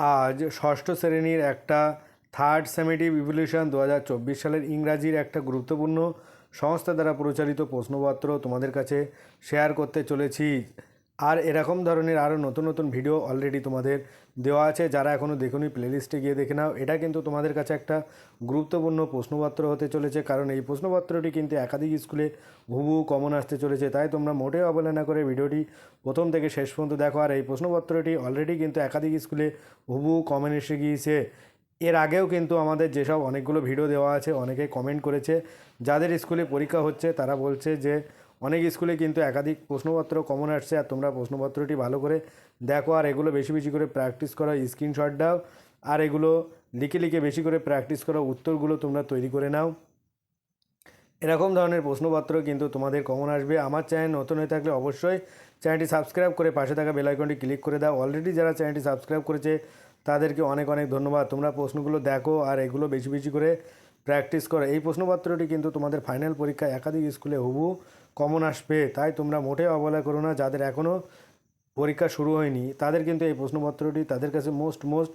আজ ষষ্ঠ শ্রেণির একটা থার্ড সেমেটিভ ইভলিউশন দু হাজার চব্বিশ সালের ইংরাজির একটা গুরুত্বপূর্ণ সংস্থা দ্বারা পরিচালিত প্রশ্নপত্র তোমাদের কাছে শেয়ার করতে চলেছি। আর এরকম ধরনের আরও নতুন নতুন ভিডিও অলরেডি তোমাদের দেওয়া আছে। যারা এখনও দেখুনি প্লেলিস্টে গিয়ে দেখে নাও। এটা কিন্তু তোমাদের কাছে একটা গুরুত্বপূর্ণ প্রশ্নপত্র হতে চলেছে, কারণ এই প্রশ্নপত্রটি কিন্তু একাধিক স্কুলে হুবহু কমন আসতে চলেছে। তাই তোমরা মোটেও অবহেলা করে ভিডিওটি প্রথম থেকে শেষ পর্যন্ত দেখো। আর এই প্রশ্নপত্রটি অলরেডি কিন্তু একাধিক স্কুলে হুবহু কমন এসে গিয়েছে। এর আগেও কিন্তু আমাদের যেসব অনেকগুলো ভিডিও দেওয়া আছে, অনেকে কমেন্ট করেছে। যাদের স্কুলে পরীক্ষা হচ্ছে, তারা বলছে যে অনেক স্কুলে কিন্তু একাধিক প্রশ্নপত্র কমন আসছে আর তোমরা প্রশ্নপত্রটি ভালো করে দেখো আর এগুলো বেশি বেশি করে প্র্যাকটিস করো স্ক্রিনশট দাও আর এগুলো লিখে লিখে বেশি করে প্র্যাকটিস করো, উত্তরগুলো তোমরা তৈরি করে নাও। এরকম ধরনের প্রশ্নপত্র কিন্তু তোমাদের কমন আসবে। আমার চ্যানেল নতুন হয়ে থাকলে অবশ্যই চ্যানেলটি সাবস্ক্রাইব করে পাশে থাকা বেল আইকনটি ক্লিক করে দাও। অলরেডি যারা চ্যানেলটি সাবস্ক্রাইব করেছে, তাদেরকে অনেক অনেক ধন্যবাদ। তোমরা প্রশ্নগুলো দেখো আর এগুলো বেশি বেশি করে প্র্যাকটিস করো। এই প্রশ্নপত্রটি কিন্তু তোমাদের ফাইনাল পরীক্ষায় একাধিক স্কুলে হুবু কমন আসবে। তাই তোমরা মোটেও অবহেলা করো না, যাদের এখনও পরীক্ষা শুরু হয়নি, তাদের কিন্তু এই প্রশ্নপত্রটি তাদের কাছে মোস্ট মোস্ট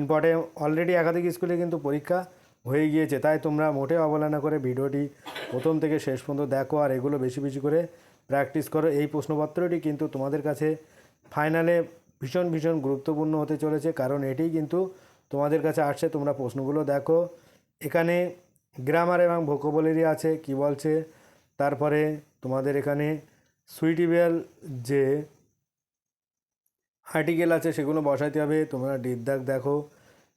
ইম্পর্টেন্ট অলরেডি একাধিক স্কুলে কিন্তু পরীক্ষা হয়ে গিয়েছে, তাই তোমরা মোটেও অবহেলা না করে ভিডিওটি প্রথম থেকে শেষ পর্যন্ত দেখো আর এগুলো বেশি বেশি করে প্র্যাকটিস করো। এই প্রশ্নপত্রটি কিন্তু তোমাদের কাছে ফাইনালে ভীষণ ভীষণ গুরুত্বপূর্ণ হতে চলেছে, কারণ এটি কিন্তু তোমাদের কাছে আসছে, তোমরা প্রশ্নগুলো দেখো। এখানে গ্রামার এবং ভোকাবুলারি আছে, কি বলছে, তারপরে তোমাদের এখানে সুইটেবল যে আর্টিকেল আছে, সেগুলো বসাতে হবে। তোমরা ডিদ্দাক দেখো।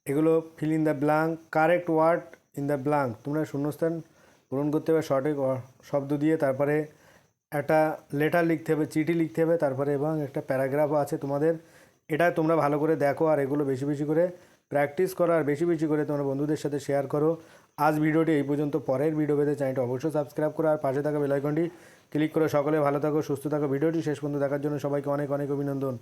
এগুলো fill in the blank correct word in the blank তোমরা শূন্যস্থান পূরণ করতে হবে অ- শব্দ দিয়ে। তারপরে একটা লেটার লিখতে হবে, চিঠি লিখতে হবে। তারপরে এবং একটা প্যারাগ্রাফ আছে তোমাদের। এটা তোমরা ভালো করে দেখো আর এগুলো বেশি বেশি করে প্র্যাকটিস করো আর বেশি বেশি করে তোমরা বন্ধুদের সাথে শেয়ার করো। আজ ভিডিওটি এই পর্যন্ত, পরের ভিডিও পেতে চ্যানেলটি অবশ্যই সাবস্ক্রাইব করো আর পাশে থাকা বেলাইকনটি ক্লিক করে সকলে ভালো থাকো, সুস্থ থাকো। ভিডিওটি শেষ পর্যন্ত দেখার জন্য সবাইকে অনেক অনেক অভিনন্দন।